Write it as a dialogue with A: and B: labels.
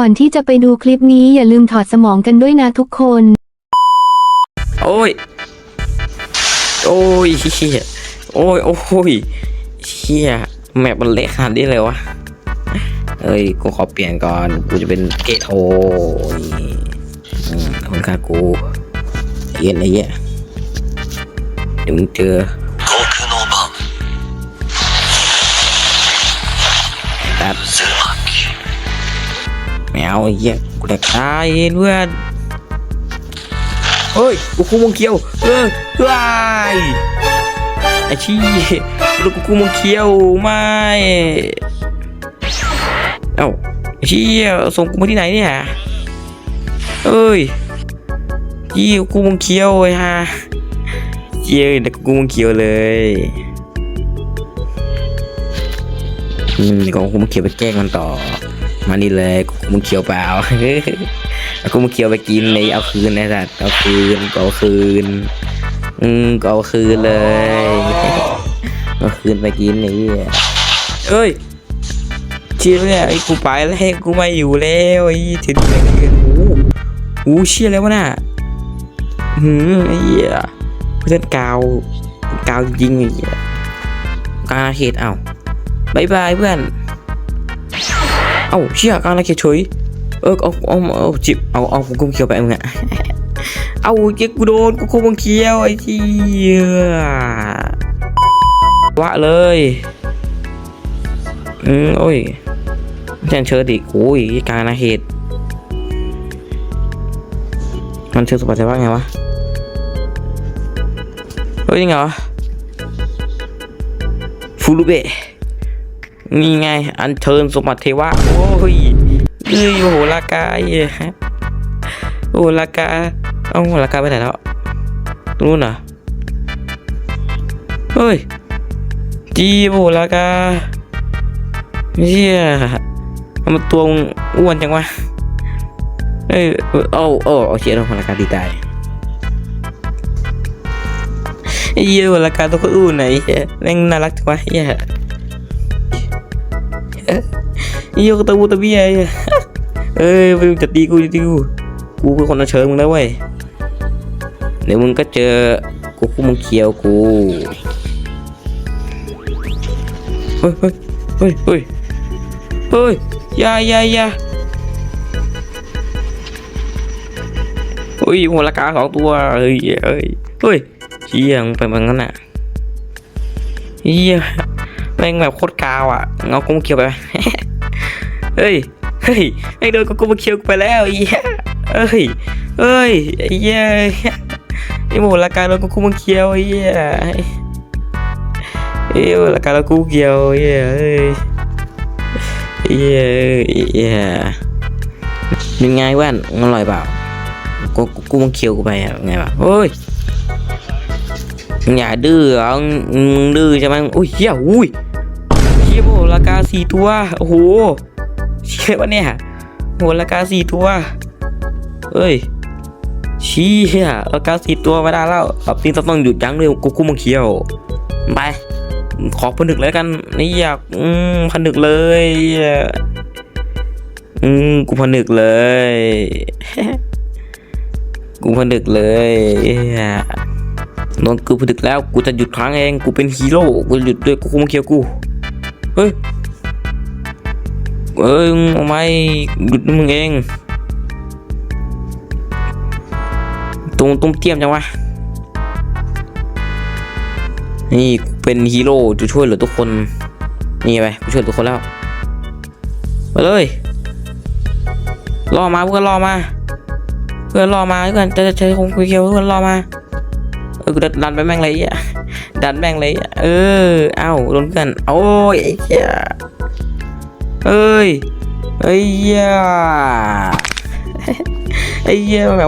A: ก่อนที่จะไปดูคลิปนี้อย่าลืมถอดสมองกันด้วยนะทุกคน
B: โอ้ย โอ้ยเฮียโอ้ย โอ้ยเฮียแมปมันเละขนาดนี้เลยวะ เอ้ย กูขอเปลี่ยนก่อน กูจะเป็นเกตโอ้ยอืมขอบคุณค่ากูเย็นอะไรเงี้ยเดี๋ยวมึงเจอตัด ไม่เอาไอ้เหี้ยกูจะตายเพื่อนเฮ้ยกูคูมังเคียวเออว้ายไอ้ชี้ลูกกูมังเคียวไม่เอ้าไอ้ชี้ส่งกูมาที่ไหนเนี่ยเอ้ยยี่กูมังเคียวไอ้ฮะเยี่ยเด็กกูมังเคียวเลยอืมเดี๋ยวกูมังเคียวไปแกล้งมันต่อ มานี่เลยกูมังเคียวเปล่าเอากูมาเคียวไปกินเลยเอาคืนนะสัตว์เอาคืนก็เอาคืน อืมก็เอาคืนเลยเอาคืนไปกินไอ้เหี้ยเอ้ยเชี่ยเนี่ยไอ้กูไปแล้วกูไม่อยู่แล้วไอ้ถึงไหนโอ้โหโอ้โหเชี่ยแล้ววะน่ะหืมไอ้เหี้ยเพื่อนกาวกาวจริงไอ้เหี้ยกาเหตุเอ้าบายบายเพื่อน เอ้าเชี่ยกาเขตเฉยเออเอาเอาเอาจิบเอาเอากุ้งเคียวไปมึงอะเอาเจ๊กูโดนกูกุ้งเคียวไอ้เหี้ยวะเลยอืมโอ้ยแจ้งเชิญดิโอ้ยการนาเหตุ มันเชิญสมบัติว่าไงวะเฮ้ยยังไงวะฟูรุเบะ นี่ไง อันเชิญสมบัติเทวะ โอ้ยเอ้ยโหลากาเอ้ยฮะโอ้ลากาเอ้าลากาไปไหนแล้วตรงนู้นเหรอเฮ้ยจีโอ้โหลากาเฮียทำไมตัวงอ้วนจังวะเอ้ยโอ้โอ้โอเคเราลากาดีตายไอ้เหี้ยโอ้ลากาตัวก็อ้วนไหนแม่งน่ารักจังวะเฮีย ยกตะวูตะเบียเหี้ยเอ้ยมึงจะตีกูจะตีกูกูเป็นคนเชิญมึงแล้วเว้ยเดี๋ยวมึงก็เจอกูกูมึงเคียวกูเฮ้ยเฮ้ยเฮ้ยเฮ้ยเฮ้ยยายายาเฮ้ยหัวละกาสองตัวเฮ้ยเฮ้ยเฮ้ยเฮียมึงไปแบบนั้นอะเฮียแม่งแบบโคตรกาวอะเงากูมึงเคียวไป เฮ้ย เฮ้ยไอ้โดนกูกูมาเคียวกูไปแล้วไอ้เหี้ยเอ้ยเอ้ยไอ้เหี้ยไอ้โมละการเรากูมาเคียวไอ้เหี้ยไอ้โมละการเรากูเคียวไอ้เหี้ยเอ้ยไอ้เหี้ยไอ้เหี้ยยังไงว่านอร่อยเปล่ากูกูกูมาเคียวกูไปอะไงวะเฮ้ยมึงอย่าดื้อเหรอมึงดื้อใช่ไหมโอ้ยเหี้ยอุ้ยเหี้ยโมละกาสี่ตัว โอ้โห เชี่ยวะเนี่ยหัวละกาสี่ตัวเอ้ยเชี้ยละกาสี่ตัวไม่ได้แล้วรอบนี้ต้องต้องหยุดยั้งเลยกูกูมังเคียวไปขอผนึกเลยกันนี่อยากอืมผนึกเลยอืมกูผนึกเลย กูผนึกเลยโดนกูผนึกแล้วกูจะหยุดครั้งเองกูเป็นฮีโร่กูหยุดด้วยกูกูมังเคียวกูเฮ้ย เอ้ยมึงไม่หยุดมึงเองตรงตุ้มเตี้ยมจังวะ นี่เป็นฮีโร่จะช่วยเหลือทุกคน นี่ไปกูช่วยทุกคนแล้วไปเลยรอมาเพื่อนรอมา เพื่อนรอมาเพื่อนจะจะใช้คงคุยเคียวเพื่อนรอมาเออดันไปแม่งเลยอะดันแม่งเลยอะเออ เอ้าโดนเพื่อนโอ้ยไอ้เหี้ย เอ้ยเอ้ยเหี้ยไอ้เหี้ยมันแ